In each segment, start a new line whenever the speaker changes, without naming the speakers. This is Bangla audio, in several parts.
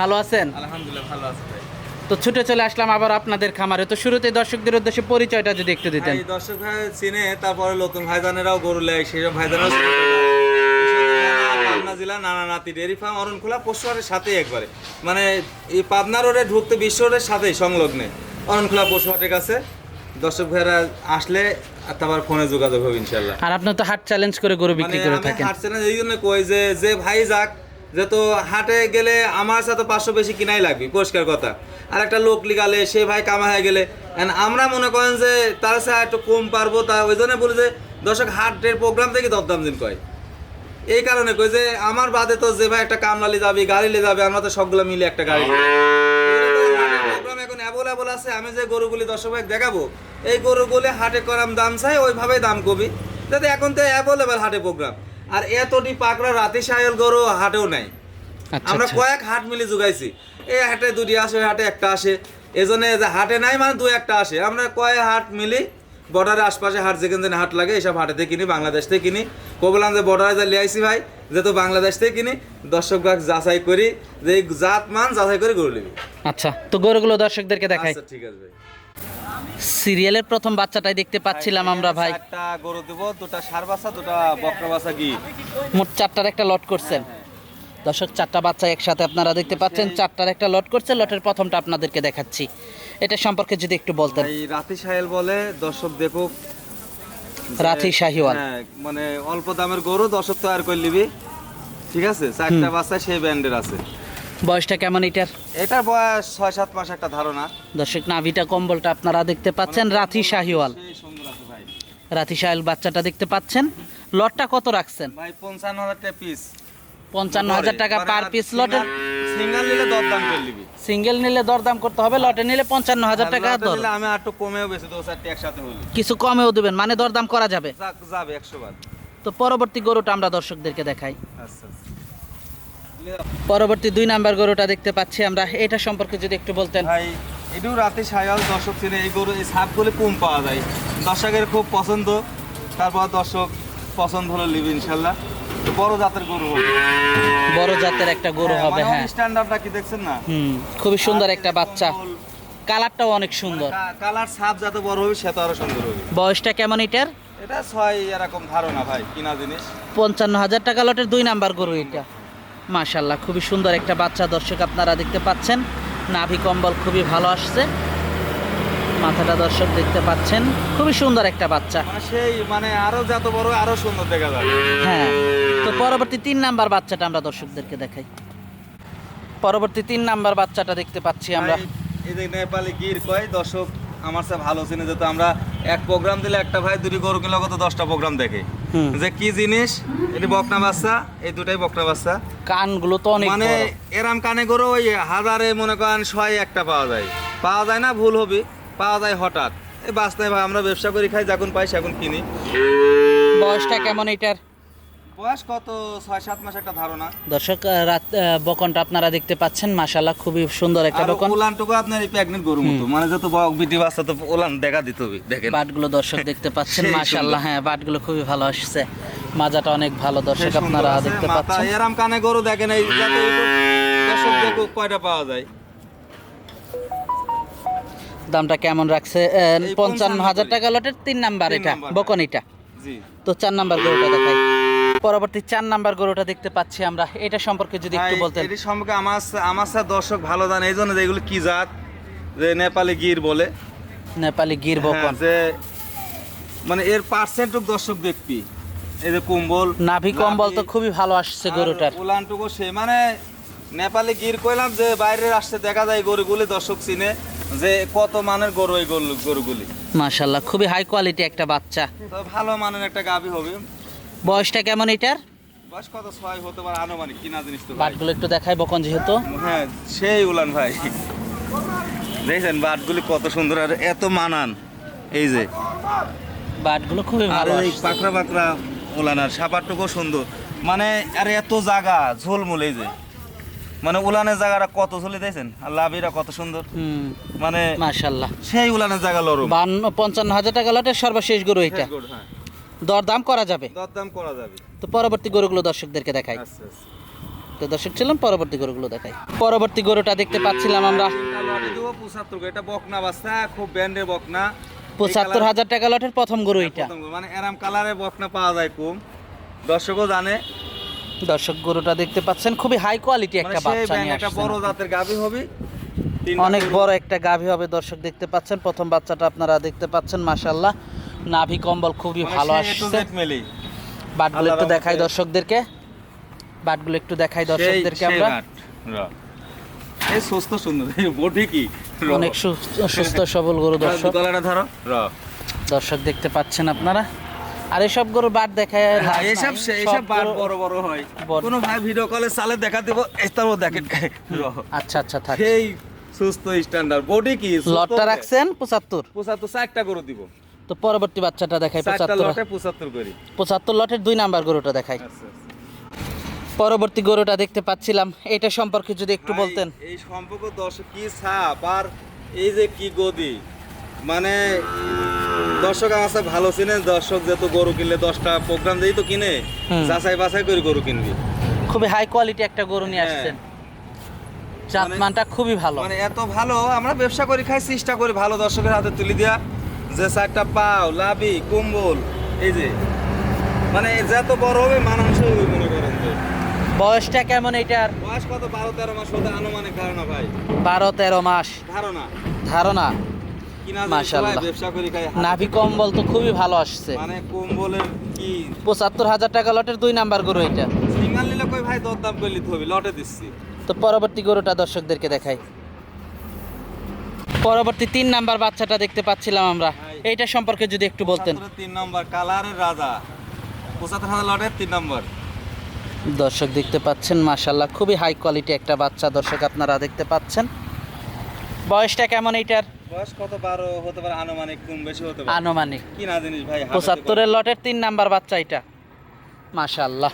ভালো আছেন?
আলহামদুলিল্লাহ ভালো আছি ভাই।
তো ছুটে চলে আসলাম আবার আপনাদের খামারে। তো শুরুতে দর্শকদের উদ্দেশ্যে পরিচয়টা যদি একটু দিতেন।
দর্শক ভাই চিনে তারপরে নতুন ভাইজানেরাও গরু লেয় সেসব ভাইজানেরাও চিনে। পাবনা জেলা নানা নাতি ডেয়ারি ফার্ম অরণখোলা পশুহাটের সাথে একবারে। মানে এই পাবনা রোডে ঢুকতে বিশ্ব রোডের সাথেই সংলগ্নে। অরণখোলা পশুহাটের কাছে। দর্শক ভাইরা আসলে তারপর ফোনে যোগাযোগ হবে ইনশাল্লাহ
আর আপনি তো হাট চ্যালেঞ্জ করে গরু
মানে
বিক্রি করে থাকেন।
হাঁটছে না এই জন্য কই যে যে ভাই যাক যে তো হাটে গেলে আমার সাথে পাঁচশো বেশি কিনাই লাগবে, পরিষ্কার কথা। আর একটা লোক লিগালে, সে ভাই কামা হয়ে গেলে। আমরা মনে করেন যে তার সাথে একটু কম পারব, তা ওই জন্য বলি যে, দর্শক, হাটের প্রোগ্রাম থেকে দরদাম দিন কয়। এই কারণে কই যে, আমার বাদে তো যে ভাই একটা কামলালি যাবি গাড়ি নিয়ে যাবে, আমরা তো সবগুলো মিলে একটা গাড়ি প্রোগ্রাম এখন অ্যাভেলেবল আছে, আমি যে গরুগুলি দর্শক ভাই দেখাবো, এই গরুগুলি হাটে করাম দাম চাই ওইভাবে দাম কবি। যাতে এখন তো অ্যাভেলেবল হাটে প্রোগ্রাম আর এতটি পাকড়া রাতে সায়ল গরু হাটেও নাই।
আচ্ছা
আমরা
আচ্ছা।
কয়েক হাট মিলে জোগাইছি। এই হাটে দুটি আসে হাটে একটা আসে। এজন্য যে হাটে নাই মানে দু একটা আসে। আমরা কয়েক হাট মিলি বর্ডারের আশপাশে হাট যেখানে হাট লাগে এসব হাটেতে কিনি বাংলাদেশ থেকে কিনি কবলাম যে বর্ডারে যা লিয়াইছি ভাই যেহেতু বাংলাদেশ থেকে কিনি দর্শক বাগ যাচাই করি যে জাত মান যাচাই করে গরু নিবি।
আচ্ছা তো গরুগুলো দর্শকদেরকে দেখাই।
আচ্ছা ঠিক আছে ভাই।
সিরিয়ালের প্রথম বাচ্চাটাই দেখতে পাচ্ছিলাম আমরা ভাই।
একটা গরু দেব দুটা সার বাসা দুটা বকরা বাসা গি
মোট চারটার একটা লট করছেন। দর্শক চারটা বাচ্চা একসাথে আপনারা দেখতে পাচ্ছেন। চারটার একটা লট করছে লটের প্রথমটা আপনাদেরকে দেখাচ্ছি। এটা সম্পর্কে যদি একটু বলতেন।
এই রাতি সাহেল বলে দর্শক দেখুক
রাতি শাহিওয়াল।
হ্যাঁ, মানে অল্প দামের গরু দর্শক তৈরি করে নিবি। ঠিক আছে? চারটা বাচ্চা সেই ব্যান্ডের আছে।
বয়সটা কেমন এটার?
এটার বয়স ছয় সাত মাস একটা ধারণা।
দর্শক নাভিটা কম্বলটা আপনারা দেখতে পাচ্ছেন রাথি শাহিওয়াল। রাথি শাহিওয়াল বাচ্চাটা দেখতে পাচ্ছেন। লটটা কত রাখছেন?
ভাই পঞ্চান্ন হাজার টাকা পিস
পঞ্চান্ন হাজার টাকা পার পিস লটের।
সিঙ্গেল নিলে দরদাম করে নিবি।
সিঙ্গেল নিলে দরদাম করতে হবে লটে নিলে পঞ্চান্ন হাজার টাকা
লটে
দর।
আমি আর একটু কমেও বেশি দু চারটে একসাথে হলি।
কিছু কমেও দেবেন মানে দরদাম করা যাবে।
যাবে একশো বার।
তো পরবর্তী গরুটা আমরা দর্শকদেরকে দেখাই।
আচ্ছা।
পরবর্তী দুই নাম্বার গরুটা দেখতে পাচ্ছি আমরা। এটা সম্পর্কে যদি একটু বলতেন।
ভাই এটিও রাতে সায়াল দর্শক চিনে এই গরু এই সাপগুলো কম পাওয়া যায়। দর্শকের খুব পছন্দ তারপর দর্শক পছন্দ হলো লিবি ইনশাল্লাহ। বড় জাতের গরু হবে।
বড় জাতের একটা গরু হবে হ্যাঁ।
স্ট্যান্ডার্ডটা কি দেখছেন না?
হুম খুবই সুন্দর একটা বাচ্চা। কালারটাও অনেক সুন্দর।
কালার সাপ যত বড় হবে সে তো আরও সুন্দর হবে।
বয়সটা কেমন এটার?
এটা ছয় এরকম ধারণা ভাই কিনা জিনিস।
পঞ্চান্ন হাজার টাকা লটের দুই নাম্বার গরু এটা। মাশাল্লাহ খুবই সুন্দর একটা বাচ্চা দর্শক আপনারা দেখতে পাচ্ছেন। নাভি কম্বল খুবই ভালো আসছে। মাথাটা দর্শক দেখতে পাচ্ছেন খুবই সুন্দর একটা বাচ্চা।
সেই মানে আরও যত বড় আরও সুন্দর দেখা যাবে।
হ্যাঁ তো পরবর্তী তিন নাম্বার বাচ্চাটা আমরা দর্শকদেরকে দেখাই। পরবর্তী তিন নাম্বার বাচ্চাটা দেখতে পাচ্ছি আমরা।
এই যে নেপালি গির কয় দর্শক আমার সাথে ভালো চিনে যেত আমরা এক প্রোগ্রাম দিলে একটা ভাই দুটি গরু কিনলে কত দশটা প্রোগ্রাম দেখে। যে কি জিনিস? এটি বকনা বাচ্চা এই দুটাই বকনা বাচ্চা।
কানগুলো তো অনেক
মানে। এরাম কানে করে ওই হাজারে মনে করেন ছয় একটা পাওয়া যায়। পাওয়া যায় না ভুল হবে। পাওয়া যায় হঠাৎ। এই বাস্তায় ভাই আমরা ব্যবসা করি খাই যখন পাই সেখন কিনি।
বয়সটা কেমন এটার?
বয়স কত? ছয় সাত মাস একটা ধারণা।
দর্শক রাত বকনটা আপনারা দেখতে পাচ্ছেন। মাশাল্লাহ খুবই সুন্দর একটা বকন।
ওলানটুকু আপনার এই গরু মতো। মানে যত বক বিটি বাচ্চা তো ওলান দেখা দিতে দেখেন।
বাটগুলো দর্শক দেখতে পাচ্ছেন মাশাল্লাহ হ্যাঁ বাটগুলো খুবই ভালো আসছে। মাজাটা অনেক ভালো দর্শক আপনারা দেখতে পাচ্ছেন।
এরাম কানে গরু দেখেন এই দর্শক দেখুক কয়টা পাওয়া যায়।
দামটা কেমন রাখছে? পঞ্চান্ন হাজার টাকা লটের তিন নাম্বার এটা
নাম্বার,
বকন এটা। তো চার নাম্বার গরুটা দেখাই। পরবর্তী চার নাম্বার গরুটা দেখতে পাচ্ছি আমরা। এটা সম্পর্কে যদি একটু বলতেন।
এটি সম্পর্কে আমার আমার সাথে দর্শক ভালো জানে এই জন্য যে এগুলো কি জাত? যে নেপালি গির বলে।
নেপালি গির
হ্যাঁ,
বকন।
যে মানে এর পার্সেন্টুক দর্শক দেখবি। এই যে কুম্বল
নাভি কম্বল তো খুবই ভালো আসছে গরুটার।
উলানটুকু সে মানে নেপালি গির কইলাম যে বাইরের আসতে দেখা যায় গরুগুলি দর্শক চিনে যে কত মানের গরু এই গরু গরুগুলি।
মাশাল্লাহ খুবই হাই কোয়ালিটি একটা বাচ্চা।
তো ভালো মানের একটা গাভী হবে।
বয়সটা কেমন এটার?
বয়স কত? ছয় হতে পারে আনুমানিক কিনা জিনিস তো
বাটগুলো একটু দেখাই বকন যেহেতু।
হ্যাঁ সেই উলান ভাই। দেখছেন বাটগুলি কত সুন্দর আর এত মানান। এই যে।
বাটগুলো খুবই
আর
ভালো
এই
আসছে।
পাকড়া পাকড়া উলান আর সাপারটুকু সুন্দর। মানে আর এত জায়গা ঝোলমুল এই যে। মানে উলানের জায়গাটা কত ঝুলে দিয়েছেন আর লাভিরা কত সুন্দর। মানে
মাশাল্লাহ
সেই উলানের জায়গা লরম।
বান্ন পঞ্চান্ন হাজার টাকা লটের সর্বশেষ গরু এটা। দরদাম করা যাবে।
দরদাম করা যাবে।
তো পরবর্তী গরুগুলো দর্শকদেরকে দেখাই।
আচ্ছা আচ্ছা।
তো দর্শক ছিলাম পরবর্তী গরুগুলো দেখাই। পরবর্তী গরুটা দেখতে পাচ্ছিলাম আমরা।
এটা বকনা বাচ্চা খুব ব্যান্ডের বকনা।
পঁচাত্তর হাজার টাকা লটের প্রথম গরু এটা
মানে এরাম কালারে বকনা পাওয়া যায় কম। দর্শকও জানে।
দর্শক গরুটা দেখতে পাচ্ছেন খুবই হাই কোয়ালিটি একটা
মানে
বাচ্চা নিয়ে
একটা বড় জাতের গাভী হবে।
অনেক বড় একটা গাভী হবে দর্শক দেখতে পাচ্ছেন প্রথম বাচ্চাটা আপনারা দেখতে পাচ্ছেন মাশাল্লাহ নাভি কম্বল খুবই
মানে
ভালো আসছে। বাটগুলো একটু দেখাই দর্শকদেরকে। বাটগুলো একটু দেখাই দর্শকদেরকে আমরা।
এই সুস্থ সুন্দর এই বডি কি?
অনেক সুস্থ সবল গরু দর্শক।
ধরো
দর্শক দেখতে পাচ্ছেন আপনারা। আর এসব গরু বাট দেখায়
হ্যাঁ,
নাই। সব
বাট বড় বড় হয়। কোনো ভাই ভিডিও কলে চালে দেখা দিব তারও দেখেন।
আচ্ছা আচ্ছা থাক।
সেই সুস্থ স্ট্যান্ডার্ড বডি কি?
লটটা রাখছেন পঁচাত্তর।
পঁচাত্তর চারটা গরু দিব।
তো পরবর্তী বাচ্চাটা দেখাই পঁচাত্তর
পঁচাত্তর
লটের দুই নাম্বার গরুটা দেখাই।
আচ্ছা আচ্ছা।
পরবর্তী গরুটা দেখতে পাচ্ছিলাম এটা সম্পর্কে যদি একটু বলতেন।
এই সম্পর্ক দর্শক কি ছাপ আর এই যে কি গদি? মানে দর্শক আমার ভালো চিনেন দর্শক যেহেতু গরু কিনলে দশটা প্রোগ্রাম দিই তো কিনে যাচাই বাছাই করে গরু কিনবি।
খুবই হাই কোয়ালিটি একটা গরু নিয়ে
হ্যাঁ।
আসছেন।
মানে-
জাতমানটা খুবই ভালো।
মানে এত ভালো আমরা ব্যবসা করি খাই চেষ্টা করি ভালো দর্শকের হাতে তুলে দেওয়া। যে চারটা পাও লাভি কুম্বল এই যে। মানে যত বড় হবে মানাংশ হবে মনে করেন যে।
বয়সটা কেমন এটার?
বয়স কত? বারো তেরো মাস হতে আনুমানিক ধারণা ভাই।
বারো তেরো মাস।
ধারণা।
ধারণা? নাভি কম্বল তো খুবই ভালো আসছে।
মানে কম্বলের কি?
পঁচাত্তর হাজার টাকা লটের দুই নাম্বার গরু এটা।
সিঙ্গাল নিলে কই ভাই দরদাম হবে লটে দিচ্ছি।
তো পরবর্তী গরুটা দর্শকদেরকে দেখাই। পরবর্তী তিন নাম্বার বাচ্চাটা দেখতে পাচ্ছিলাম আমরা। এইটা সম্পর্কে যদি একটু বলতেন।
তিন নম্বর কালারের রাজা। পঁচাত্তর হাজার লটের তিন নম্বর।
দর্শক দেখতে পাচ্ছেন মাশাল্লাহ খুবই হাই কোয়ালিটি একটা বাচ্চা দর্শক আপনারা দেখতে পাচ্ছেন। বয়সটা কেমন এইটার?
বয়স কত? বারো হতে পারে আনুমানিক কম বেশি হতে পারে।
আনুমানিক।
কি না জিনিস ভাই
পঁচাত্তরের লটের তিন নাম্বার বাচ্চা এটা মাশাল্লাহ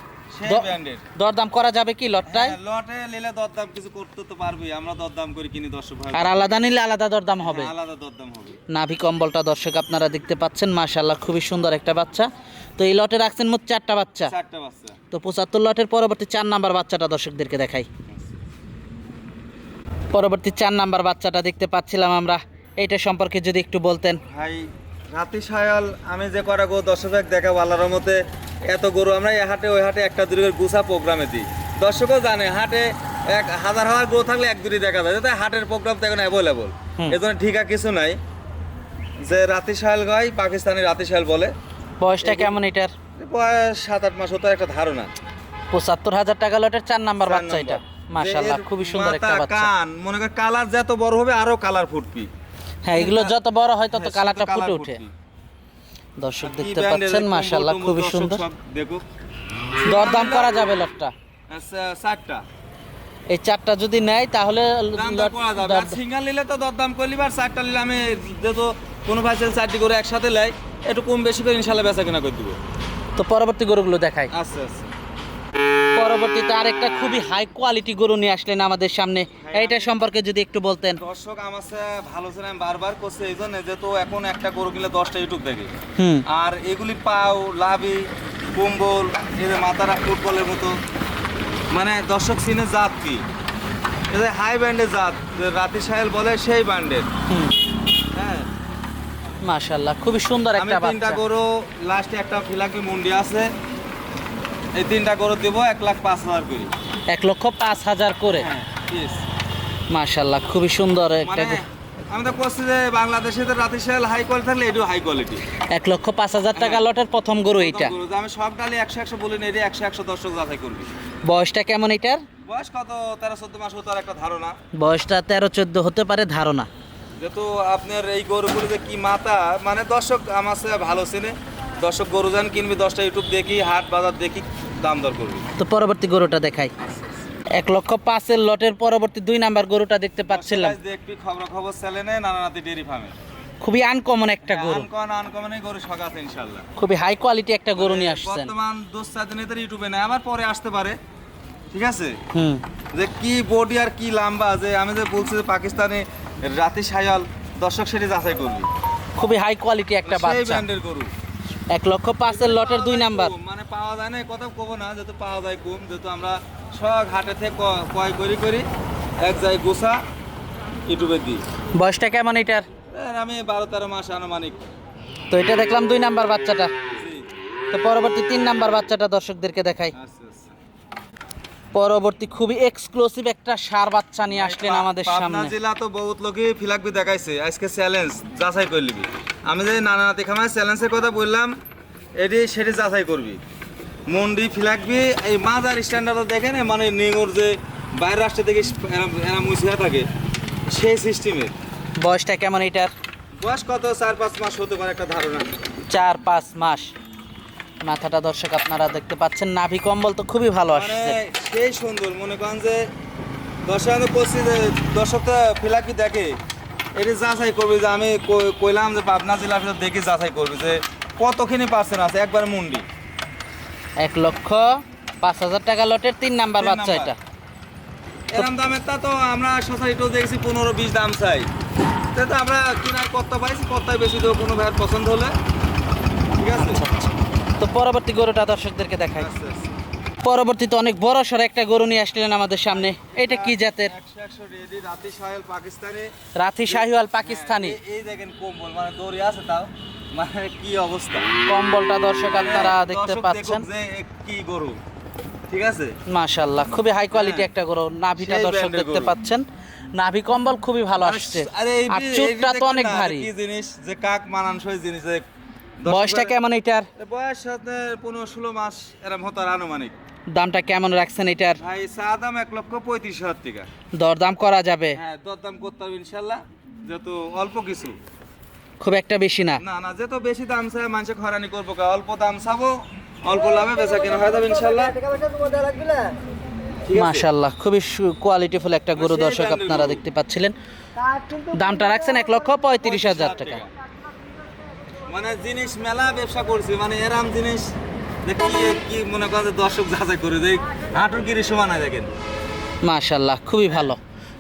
দরদাম করা যাবে কি লটটায়?
হ্যাঁ, লটে নিলে দরদাম কিছু করতে তো পারবি আমরা দরদাম করে কিনি দর্শক ভাই।
আর আলাদা নিলে আলাদা দরদাম হবে।
হ্যাঁ, আলাদা দরদাম হবে।
নাভি কম্বলটা দর্শক আপনারা দেখতে পাচ্ছেন মাশাল্লাহ খুবই সুন্দর একটা বাচ্চা। তো এই লটে রাখছেন মোট চারটা বাচ্চা।
চারটা বাচ্চা।
তো পঁচাত্তর লটের পরবর্তী চার নাম্বার বাচ্চাটা দর্শকদেরকে দেখাই। পরবর্তী চার নাম্বার বাচ্চাটা দেখতে পাচ্ছিলাম আমরা। এইটা সম্পর্কে যদি একটু বলতেন।
ভাই রাতি সায়াল আমি যে কটা গো দর্শক দেখাবো আল্লাহর মতে এত গরু আমরা এই হাটে ওই হাটে একটা করে গুছা প্রোগ্রামে দিই। দর্শকও জানে হাটে এক হাজার হাজার গরু থাকলে এক দুটি দেখা যায়। যাতে হাটের প্রোগ্রাম তো এখন অ্যাভেলেবল। এজন্য ঠিকা কিছু নাই। যে রাতি সায়াল গাই পাকিস্তানি রাতি সায়াল বলে।
বয়সটা কেমন এটার?
বয়স সাত আট মাস হতো একটা ধারণা।
পঁচাত্তর হাজার টাকা লটের চার নাম্বার বাচ্চা এটা।
এর
খুবই সুন্দর একটা বাচ্চা।
কান মনে কর কালার যত বড় হবে আরও কালার ফুটবি
হ্যাঁ এগুলো যত বড় হয় তত
হ্যাঁ,
কালারটা ফুটে ওঠে দর্শক দেখতে পাচ্ছেন
টম্বল
খুবই সুন্দর। দরদাম করা যাবে লটটা
আচ্ছা, চারটা।
এই চারটা যদি নেয় তাহলে
সিঙ্গেল নিলে তো দরদাম করলি আর চারটা নিলে আমি যেহেতু কোনো ভাই চারটি করে একসাথে লাই একটু কম বেশি করে ইনশাল্লাহ বেচা কেনা করে দিব।
তো পরবর্তী গরুগুলো দেখাই।
আচ্ছা আচ্ছা।
পরবর্তীতে আরেকটা খুবই হাই কোয়ালিটি গরু নিয়ে আসলেন আমাদের সামনে। এইটা সম্পর্কে যদি একটু বলতেন।
দর্শক আমার ভালো ছিল আমি বারবার করছে এই জন্য যেহেতু এখন একটা গরু কিনলে দশটা ইউটিউব দেখে।
হুম।
আর এগুলি পাও লাভি কম্বল এই যে মাথারা ফুটবলের মতো। মানে দর্শক সিনে জাত কি? এই যে হাই ব্যান্ডের জাত যে রাতি সাহেল বলে সেই ব্যান্ডের
হুম।
হ্যাঁ।
মাশাল্লাহ খুবই সুন্দর
আমি
একটা
তিনটা গরু লাস্টে একটা ফিলাকি মুন্ডি আছে। এই তিনটা গরু দেবো এক লাখ পাঁচ হাজার করি।
এক লক্ষ পাঁচ হাজার করে?
হ্যাঁ
মাশাল্লাহ খুবই সুন্দর একটা
মানে আমি তো করছি যে বাংলাদেশে তো রাতি সাহেল হাই কোয়ালিটি থাকলে এটাও হাই কোয়ালিটি
এক লক্ষ পাঁচ হাজার টাকা লটের প্রথম গরু এইটা।
আমি সব ডালি একশো একশো বলি না এটা একশো একশো দর্শক যাচাই করবি।
বয়সটা কেমন এটার
বয়স কত? তেরো চোদ্দ মাস হতো আর একটা ধারণা।
বয়সটা তেরো চোদ্দ হতে পারে ধারণা।
যেহেতু আপনার এই গরুগুলো যে কি মাথা মানে দর্শক আমার ভালো চেনে। দর্শক গরু যান কিনবি দশটা ইউটিউব দেখি হাট বাজার দেখি দাম দর করবি।
তো পরবর্তী গরুটা দেখাই। এক লক্ষ পাঁচের লটের পরবর্তী দুই নাম্বার গরুটা দেখতে পাচ্ছিলাম।
দেখবি খবর খবর চ্যানেলে নানানাতি ডেরি ফার্মে
খুবই আনকমন একটা গরু।
আনকমনে গরু সকাতে ইনশাল্লাহ
খুবই হাই কোয়ালিটি একটা গরু নিয়ে আসছেন।
বর্তমান দোষ চার দিনে তো ইউটিউবে নেই আবার পরে আসতে পারে। ঠিক আছে?
হুম।
যে কি বডি আর কি লাম্বা যে আমি যে বলছি যে পাকিস্তানে রাতি সায়াল দর্শক সেটি যাচাই করবি।
খুবই হাই কোয়ালিটি একটা
সেই
বাচ্চা।
ব্র্যান্ডের গরু।
এক লক্ষ পাঁচের লটের দুই নাম্বার।
মানে পাওয়া যায় না কথা কব না যেহেতু পাওয়া যায় কম যেহেতু আমরা সব হাটে থেকে কয় করি করি এক জায়গায় গোসা ইউটিউবে দিই।
বয়সটা কেমন এটার?
আমি বারো তেরো মাস আনুমানিক।
তো এটা দেখলাম দুই নাম্বার বাচ্চাটা। তো পরবর্তী তিন নাম্বার বাচ্চাটা দর্শকদেরকে দেখাই।
আচ্ছা আচ্ছা।
পরবর্তী খুবই এক্সক্লুসিভ একটা সার বাচ্চা নিয়ে আসলেন আমাদের সামনে।
জেলা তো বহুত লোকই ফিলাকবি দেখাইছে আজকে চ্যালেঞ্জ যাচাই করে নিবি। আমি যে নানা নাতি খামার চ্যালেঞ্জের কথা বললাম এটি সেটি যাচাই করবি। মন্ডি ফিলাকবি এই মাজার স্ট্যান্ডার্ড দেখেন মানে নিঙুর যে বাইরের রাষ্ট্র থেকে এরা- মুছিয়া থাকে সেই সিস্টেমের
বয়সটা কেমন এটার?
বয়স কত? চার পাঁচ মাস হতে পারে একটা ধারণা।
চার পাঁচ মাস। মাথাটা দর্শক আপনারা দেখতে পাচ্ছেন নাভি কম্বল তো খুবই ভালো
মানে
আসছে।
সেই সুন্দর মনে করেন যে দর্শক দর্শক তো ফিলাকি দেখে। এটি যাচাই করবি যে আমি কইলাম যে পাবনা জেলার ভিতর দেখি যাচাই করবি যে কতখানি পার্সেন্ট আছে? একবার মুন্ডি।
এক লক্ষ পাঁচ হাজার টাকা লটের তিন নাম্বার বাচ্চা এটা।
এরকম দামের তা তো আমরা সোসাইটিও দেখছি পনেরো বিশ দাম চাই। তো তো আমরা কিনার কত পাইছি কতটাই বেশি দেবো কোনো ভাইয়ের পছন্দ হলে। ঠিক আছে?
তো পরবর্তী গরুটা দর্শকদেরকে দেখাই।
আচ্ছা, আচ্ছা।
পরবর্তীতে অনেক বড় সড় একটা গরু নিয়ে আসলেন আমাদের সামনে। এটা কি জাতের?
রাতি
রাথি শাহিওয়াল পাকিস্তানি।
এই- এই দেখেন কম্বল মানে দড়ি আছে তাও। মানে কি অবস্থা।
কম্বলটা দর্শক আপনারা
মানে
দেখতে পাচ্ছেন।
কি গরু। ঠিক আছে?
মাশাল্লাহ খুবই হাই কোয়ালিটি
হ্যাঁ।
একটা গরু। নাভিটা দর্শক দেখতে পাচ্ছেন। নাভি কম্বল খুবই ভালো আসছে।
আরে
চুটটা তো অনেক ভারী।
কি জিনিস যে কাক মানানসই জিনিস
বয়সটা কেমন এটার?
বয়স পনেরো ষোলো মাস এরম হতো আনুমানিক।
দামটা কেমন রাখছেন এটার?
ভাই চা দাম এক লক্ষ পঁয়ত্রিশ হাজার টাকা।
দরদাম করা যাবে?
হ্যাঁ দরদাম করতে হবে ইনশাল্লাহ যেহেতু অল্প কিছু।
খুব একটা বেশি না?
না না যেহেতু বেশি দাম চাই মানুষে খরানি করব কা? অল্প দাম চাবো অল্প লাভে বেচা কেনা হয়ে যাবে ইনশাল্লাহ?
মাশাল্লাহ খুবই কোয়ালিটিফুল একটা গরু দর্শক আপনারা দেখতে পাচ্ছিলেন। দামটা রাখছেন এক লক্ষ পঁয়ত্রিশ হাজার টাকা।
মানে জিনিস মেলা ব্যবসা করছি মানে এরাম জিনিস যে কি কি মনে করেন যে দর্শক যাচাই করে যে হাঁটুর গিরি সমান হয় দেখেন।
মাশাল্লাহ খুবই ভালো।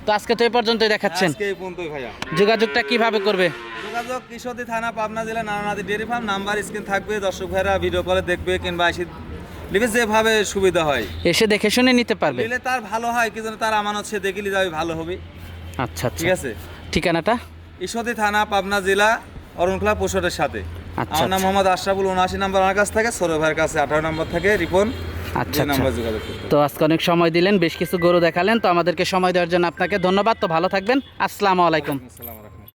তো আজকে তো এই পর্যন্তই দেখাচ্ছেন।
আজকে এই পর্যন্তই ভাইয়া।
যোগাযোগটা কীভাবে করবে?
যোগাযোগ কিশোরী থানা পাবনা জেলা নানানাদি ডেয়ারি ফার্ম নাম্বার স্ক্রিন থাকবে দর্শক ভাইরা ভিডিও কলে দেখবে কিংবা নিবে যেভাবে সুবিধা হয়।
এসে দেখে শুনে নিতে পারবে।
নিলে তার ভালো হয় কি যেন তার আমানত সে দেখিলে যাবে ভালো হবে।
আচ্ছা আচ্ছা।
ঠিক আছে?
ঠিকানাটা?
ঈশ্বরদী থানা পাবনা জেলা অরুণখোলা পোশটের সাথে। আমার নাম
আচ্ছা।
মোহাম্মদ আশরাফুল উনআশি নাম্বার আমার কাছ থেকে সৌরভ ভাইয়ের কাছে আঠারো নম্বর থেকে রিপন
আচ্ছা, আচ্ছা। তো আজকে অনেক সময় দিলেন বেশ কিছু গরু দেখালেন তো আমাদেরকে সময় দেওয়ার জন্য আপনাকে ধন্যবাদ তো ভালো থাকবেন আসসালামু আলাইকুম
আসসালামু আলাইকুম